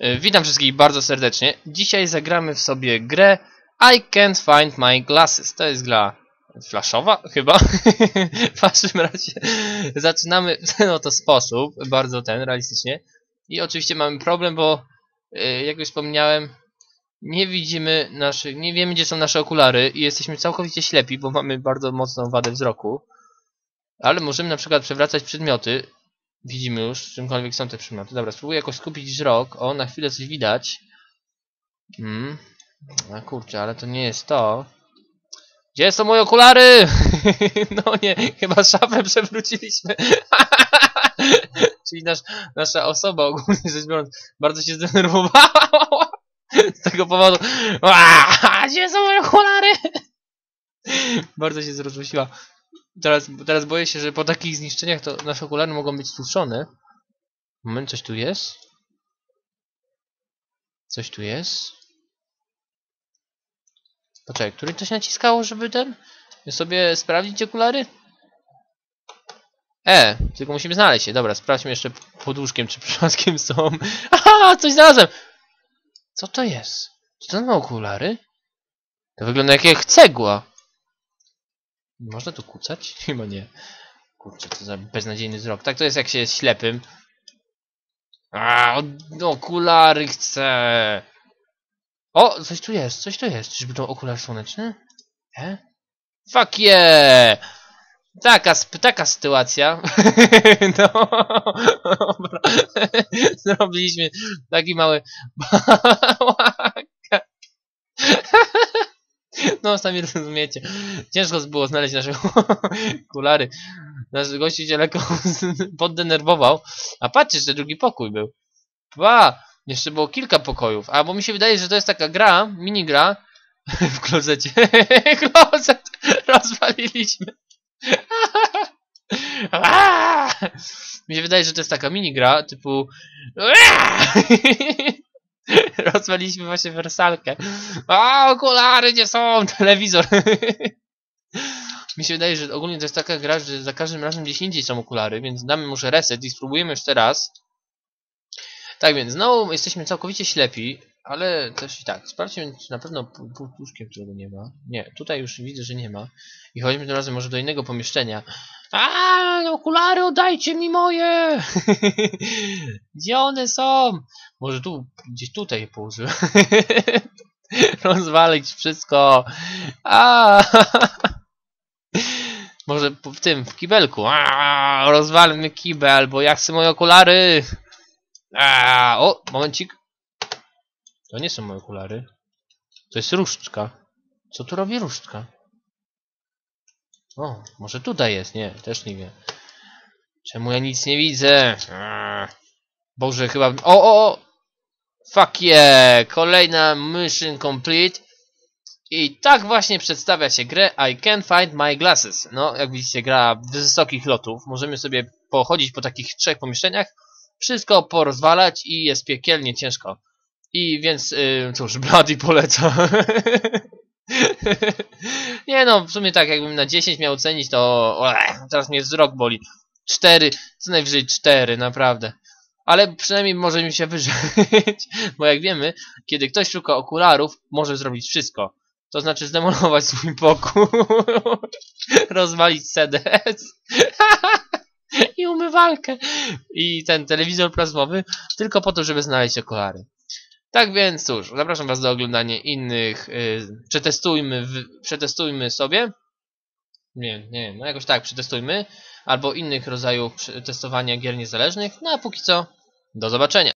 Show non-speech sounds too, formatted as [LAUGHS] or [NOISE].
E, Witam wszystkich bardzo serdecznie. Dzisiaj zagramy w sobie grę I Can't Find My Glasses. To jest gra flashowa chyba. [LAUGHS] w każdym razie zaczynamy w ten oto sposób, bardzo ten, realistycznie. I oczywiście mamy problem, bo e, jak już wspomniałem, nie widzimy naszych, nie wiemy gdzie są nasze okulary i jesteśmy całkowicie ślepi, bo mamy bardzo mocną wadę wzroku. Ale możemy na przykład przewracać przedmioty. Widzimy już, czymkolwiek są te przedmioty. Dobra, spróbuję jakoś skupić wzrok. O, na chwilę coś widać. Hmm. A kurczę, ale to nie jest to. Gdzie są moje okulary? [LAUGHS] no nie, chyba szafę przewróciliśmy. [LAUGHS] Czyli nasz, nasza osoba ogólnie rzecz biorąc bardzo się zdenerwowała. Z tego powodu. Gdzie są moje okulary? [LAUGHS] bardzo się zrozrzuciła. Teraz, teraz boję się, że po takich zniszczeniach to nasze okulary mogą być stłuczone. Moment, coś tu jest? Coś tu jest? Poczekaj, który coś naciskało, żeby ten? sobie sprawdzić okulary? E, tylko musimy znaleźć je. Dobra, sprawdźmy jeszcze pod łóżkiem, czy przypadkiem są. [LAUGHS] Aha, coś znalazłem! Co to jest? Czy to ma okulary? To wygląda jak, jak cegła. Można tu kucać? [LAUGHS] Chyba nie. Kurczę, co za beznadziejny wzrok. Tak to jest jak się jest ślepym. A, okulary chcę. O, coś tu jest, coś tu jest. Czyżby to okular słoneczny? E? Fuck yeah! Taka, taka sytuacja. [LAUGHS] no. [LAUGHS] Zrobiliśmy taki mały bałak. No, sami rozumiecie. Ciężko było znaleźć nasze [LAUGHS] okulary. Nasz gościu się lekko poddenerwował. A patrzcie, że drugi pokój był. Dwa! Jeszcze było kilka pokojów. A bo mi się wydaje, że to jest taka gra, minigra [LAUGHS] w klozecie. [LAUGHS] Klozet rozwaliliśmy. mi się wydaje, że to jest taka minigra typu [LAUGHS] rozwaliliśmy właśnie wersalkę. A okulary gdzie są? [LAUGHS] Telewizor. Mi się wydaje, że ogólnie to jest taka gra, że za każdym razem gdzieś indziej są okulary, więc damy może reset i spróbujemy jeszcze raz. Tak więc, znowu jesteśmy całkowicie ślepi, ale też i tak, sprawdźmy, czy na pewno puszkiem, którego nie ma. Nie, tutaj już widzę, że nie ma. I chodźmy tym razem może do innego pomieszczenia. A, okulary oddajcie mi moje! [LAUGHS] Gdzie one są? Może tu, gdzieś tutaj je położyłem. [LAUGHS] Rozwalić wszystko. A! [LAUGHS] Może w tym, w kibelku. A, rozwalmy kibel, bo ja chcę moje okulary. A, o, momencik. To nie są moje okulary. To jest różdżka. Co tu robi różdżka? O, może tutaj jest. Nie, też nie wiem. Czemu ja nic nie widzę? Boże, chyba... O, o, o! Fuck yeah! Kolejna mission complete. I tak właśnie przedstawia się grę I Can't Find My Glasses. No, jak widzicie, gra wysokich lotów. Możemy sobie pochodzić po takich trzech pomieszczeniach, wszystko porozwalać i jest piekielnie ciężko. I więc, yy, cóż, [LAUGHS] Bloody poleca. [LAUGHS] [LAUGHS] Nie no, w sumie tak, jakbym na 10 miał cenić, to ech, teraz mnie wzrok boli. 4, co najwyżej 4, naprawdę. Ale przynajmniej może mi się wyżyć, [LAUGHS] bo jak wiemy, kiedy ktoś szuka okularów, może zrobić wszystko. To znaczy zdemolować swój pokój, [LAUGHS] rozwalić sedes i umywalkę i ten telewizor plazmowy tylko po to, żeby znaleźć okulary. Tak więc cóż, zapraszam Was do oglądania innych, y, przetestujmy, w, przetestujmy sobie, nie, nie, no jakoś tak, przetestujmy, albo innych rodzajów testowania gier niezależnych, no a póki co, do zobaczenia.